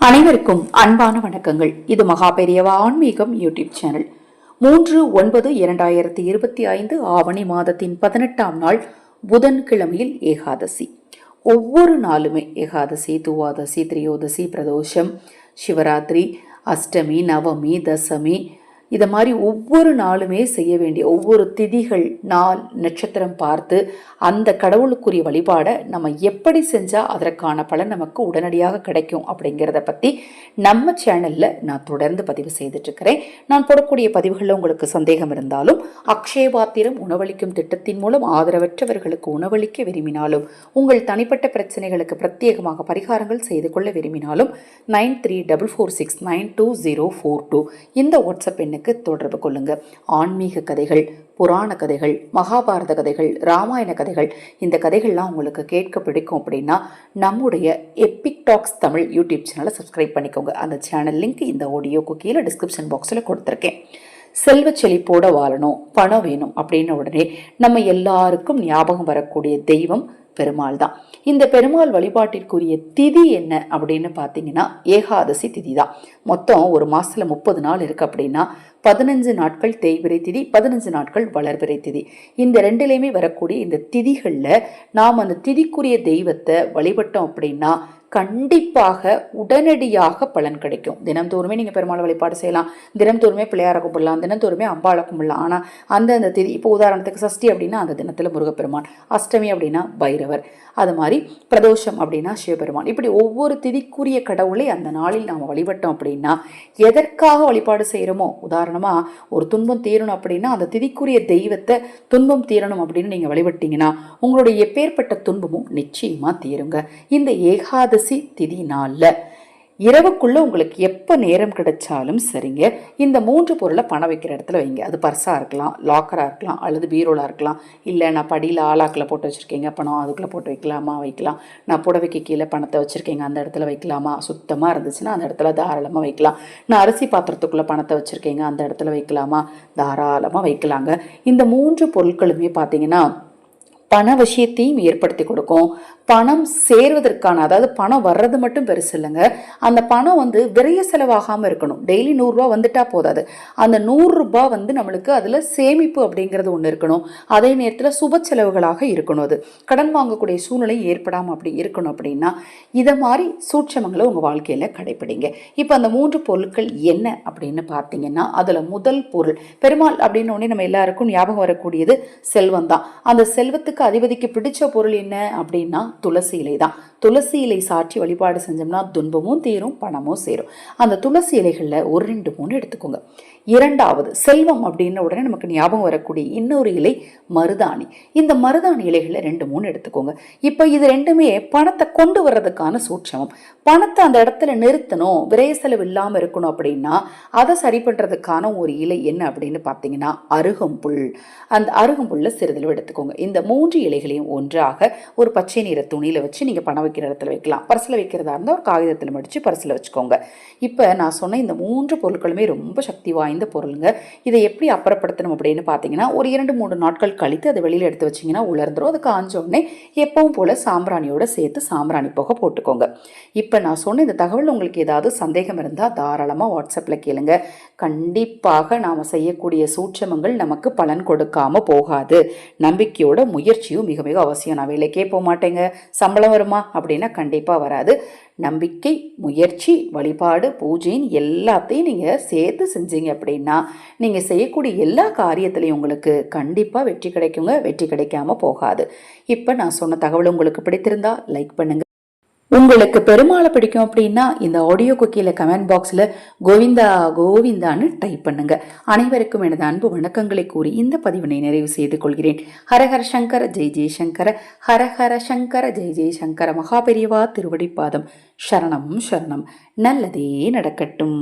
அனைவருக்கும் அன்பான வணக்கங்கள். இது மகா பெரியவா ஆன்மீகம் யூடியூப் சேனல். மூன்று ஒன்பது இரண்டாயிரத்தி இருபத்தி ஐந்து ஆவணி மாதத்தின் பதினெட்டாம் நாள் புதன்கிழமையில் ஏகாதசி. ஒவ்வொரு நாளுமே ஏகாதசி துவாதசி திரியோதசி பிரதோஷம் சிவராத்திரி அஷ்டமி நவமி தசமி இதை மாதிரி ஒவ்வொரு நாளுமே செய்ய வேண்டிய ஒவ்வொரு திதிகள் நாள் நட்சத்திரம் பார்த்து அந்த கடவுளுக்குரிய வழிபாடை நம்ம எப்படி செஞ்சால் அதற்கான பலன் நமக்கு உடனடியாக கிடைக்கும் அப்படிங்கிறத பற்றி நம்ம சேனலில் நான் தொடர்ந்து பதிவு செய்துட்ருக்கிறேன் நான் போடக்கூடிய பதிவுகளில் உங்களுக்கு சந்தேகம் இருந்தாலும் அக்ஷயபாத்திரம் உணவளிக்கும் திட்டத்தின் மூலம் ஆதரவற்றவர்களுக்கு உணவளிக்க விரும்பினாலும் உங்கள் தனிப்பட்ட பிரச்சனைகளுக்கு பிரத்யேகமாக பரிகாரங்கள் செய்து கொள்ள விரும்பினாலும் nine three double four six nine two zero four two இந்த வாட்ஸ்அப் எண்ணுக்கு தொடர்பு கொள்ளுங்க. ஆன்மீக கதைகள் புராண கதைகள் மகாபாரத கதைகள் ராமாயண கதைகள் இந்த கதைகள்லாம் உங்களுக்கு கேட்க பிடிக்கும் அப்படின்னா நம்முடைய எப்பிக் டாக்ஸ் தமிழ் யூடியூப் சேனலை சப்ஸ்கிரைப் பண்ணிக்கோங்க. அந்த சேனல் லிங்க் இந்த ஆடியோக்கு கீழே டிஸ்கிரிப்ஷன் பாக்ஸில் கொடுத்துருக்கேன். செல்வ செழிப்போட வாழணும் பணம் வேணும் அப்படின்ன உடனே நம்ம எல்லாருக்கும் ஞாபகம் வரக்கூடிய தெய்வம் பெருமாள் தான் இந்த பெருமாள் வழிபாட்டிற்குரிய திதி என்ன அப்படின்னு பார்த்தீங்கன்னா ஏகாதசி திதி தான் மொத்தம் ஒரு மாசத்துல முப்பது நாள் இருக்கு அப்படின்னா பதினஞ்சு நாட்கள் தேய்பிரை திதி பதினஞ்சு நாட்கள் வளர்பிறை திதி. இந்த ரெண்டுலேயுமே வரக்கூடிய இந்த திதிகளில் நாம் அந்த திதிக்குரிய தெய்வத்தை வழிபட்டோம் அப்படின்னா கண்டிப்பாக உடனடியாக பலன் கிடைக்கும். தினம்தோறுமே நீங்கள் பெருமாள் வழிபாடு செய்யலாம். தினம்தோறுமே பிள்ளையார கும்பிடலாம். தினந்தோறுமே அம்பாளை கும்பிடலாம். ஆனால் அந்த அந்த திதி இப்போ உதாரணத்துக்கு சஷ்டி அப்படின்னா அந்த தினத்தில் முருகப்பெருமான் அஷ்டமி அப்படின்னா பைரவர். அது மாதிரி பிரதோஷம் அப்படின்னா சிவபெருமான். இப்படி ஒவ்வொரு திதிக்குரிய கடவுளை அந்த நாளில் நாம் வழிபட்டோம் அப்படின்னா எதற்காக வழிபாடு செய்கிறோமோ உதாரணம் உதாரணமாக ஒரு துன்பம் தீரணும் அப்படின்னா அந்த திதிக்குரிய தெய்வத்தை துன்பம் தீரணும் அப்படின்னு நீங்கள் வழிபட்டீங்கன்னா உங்களுடைய எப்பேற்பட்ட துன்பமும் நிச்சயமாக தீருங்க. இந்த ஏகாதசி திதி நாளில் இரவுக்குள்ளே உங்களுக்கு எப்போ நேரம் கிடைச்சாலும் சரிங்க. இந்த மூன்று பொருளை பணம் வைக்கிற இடத்துல வைங்க. அது பர்ஸாக இருக்கலாம் லாக்கராக இருக்கலாம் அல்லது பீரோலாக இருக்கலாம். இல்லை நான் படியில் ஆளாக்கில் போட்டு வச்சுருக்கீங்க பணம் அதுக்குள்ளே போட்டு வைக்கலாமா? வைக்கலாம். நான் புடவைக்கு கீழே பணத்தை வச்சுருக்கீங்க அந்த இடத்துல வைக்கலாமா? சுத்தமாக இருந்துச்சுன்னா அந்த இடத்துல தாராளமாக வைக்கலாம். நான் அரிசி பாத்திரத்துக்குள்ளே பணத்தை வச்சுருக்கீங்க அந்த இடத்துல வைக்கலாமா? தாராளமாக வைக்கலாங்க. இந்த மூன்று பொருட்களுமே பார்த்தீங்கன்னா பண விஷயத்தையும் ஏற்படுத்தி கொடுக்கும். பணம் சேர்வதற்கான அதாவது பணம் வர்றது மட்டும் பெருசு இல்லைங்க. அந்த பணம் வந்து விரைய செலவாகாமல் இருக்கணும். டெய்லி நூறுரூவா வந்துட்டா போதாது அந்த நூறுரூபா வந்து நம்மளுக்கு அதில் சேமிப்பு அப்படிங்கிறது ஒன்று இருக்கணும். அதே நேரத்தில் சுப செலவுகளாக இருக்கணும் அது. கடன் வாங்கக்கூடிய சூழ்நிலை ஏற்படாமல் அப்படி இருக்கணும் அப்படின்னா இதை மாதிரி சூட்சமங்களை உங்கள் வாழ்க்கையில் கடைப்பிடிங்க. இப்போ அந்த மூன்று பொருட்கள் என்ன அப்படின்னு பார்த்தீங்கன்னா அதில் முதல் பொருள் பெருமாள் அப்படின்னு உடனே நம்ம எல்லாருக்கும் ஞாபகம் வரக்கூடியது செல்வம் தான். அந்த செல்வத்துக்கு அதிபதிக்கு பிடிச்ச பொருள் என்ன அப்படின்னா துளசி இலை தான். துளசி இலை சாற்றி வழிபாடு செஞ்சோம்னா துன்பமும் தீரும் பணமும் சேரும். அந்த துளசி இலைகளில் ஒரு ரெண்டு மூணு எடுத்துக்கோங்க. இரண்டாவது செல்வம் அப்படின்ன உடனே நமக்கு ஞாபகம் வரக்கூடிய இன்னொரு இலை மருதாணி. இந்த மருதாணி இலைகளை ரெண்டு மூணு எடுத்துக்கோங்க. இப்போ இது ரெண்டுமே பணத்தை கொண்டு வர்றதுக்கான சூட்சமம். பணத்தை அந்த இடத்துல நிறுத்தணும் விரைய செலவு இல்லாமல் இருக்கணும் அப்படின்னா அதை சரி பண்ணுறதுக்கான ஒரு இலை என்ன அப்படின்னு பார்த்தீங்கன்னா அருகம்புல். அந்த அருகம்புல்ல சிறிதளவு எடுத்துக்கோங்க. இந்த மூன்று இலைகளையும் ஒன்றாக ஒரு பச்சை நிற துணியில் வச்சு நீங்கள் பணம் வைக்கிற இடத்துல வைக்கலாம். பரிசில் வைக்கிறதா இருந்தால் ஒரு காகிதத்தில் மடித்து பரிசில் வச்சுக்கோங்க. இப்போ நான் சொன்ன இந்த மூன்று பொருட்களுமே ரொம்ப சக்தி வாய்ந்த பொருளுங்க. இதை எப்படி அப்புறப்படுத்தணும் அப்படின்னு பார்த்தீங்கன்னா ஒரு இரண்டு மூணு நாட்கள் கழித்து அதை வெளியில் எடுத்து வச்சிங்கன்னா உலர்ந்துடும் அது காஞ்ச உடனே எப்பவும் போல் சாம்பிராணியோட சேர்த்து சாம்பிராணி போக போட்டுக்கோங்க. இப்போ நான் சொன்ன இந்த தகவல் உங்களுக்கு ஏதாவது சந்தேகம் இருந்தால் தாராளமாக வாட்ஸ்அப்பில் கேளுங்க. கண்டிப்பாக நாம் செய்யக்கூடிய சூட்சமங்கள் நமக்கு பலன் கொடுக்காமல் போகாது. நம்பிக்கையோட முயற்சியும் மிக மிக அவசியம். நான் வேலைக்கே போக மாட்டேங்க. சம்பளம் வருமா? அப்படின்னா கண்டிப்பாக வராது. நம்பிக்கை முயற்சி வழிபாடு பூஜைன்னு எல்லாத்தையும் நீங்கள் சேர்த்து செஞ்சீங்க அப்படின்னா நீங்கள் செய்யக்கூடிய எல்லா காரியத்திலையும் உங்களுக்கு கண்டிப்பாக வெற்றி கிடைக்குங்க. வெற்றி கிடைக்காம போகாது. இப்போ நான் சொன்ன தகவல் உங்களுக்கு பிடித்திருந்தா லைக் பண்ணுங்க. உங்களுக்கு பெருமாளை பிடிக்கும் அப்படின்னா இந்த ஆடியோ குக்கியில் கமெண்ட் பாக்ஸில் கோவிந்தா கோவிந்தான்னு டைப் பண்ணுங்க. அனைவருக்கும் எனது அன்பு வணக்கங்களை கூறி இந்த பதிவினை நிறைவு செய்து கொள்கிறேன். ஹரஹர சங்கர ஜெய் ஜெய்சங்கர ஹரஹர சங்கர ஜெய் ஜெய் சங்கர. மகாபெரிவா திருவடிப்பாதம். சரணம் சரணம். நல்லதே நடக்கட்டும்.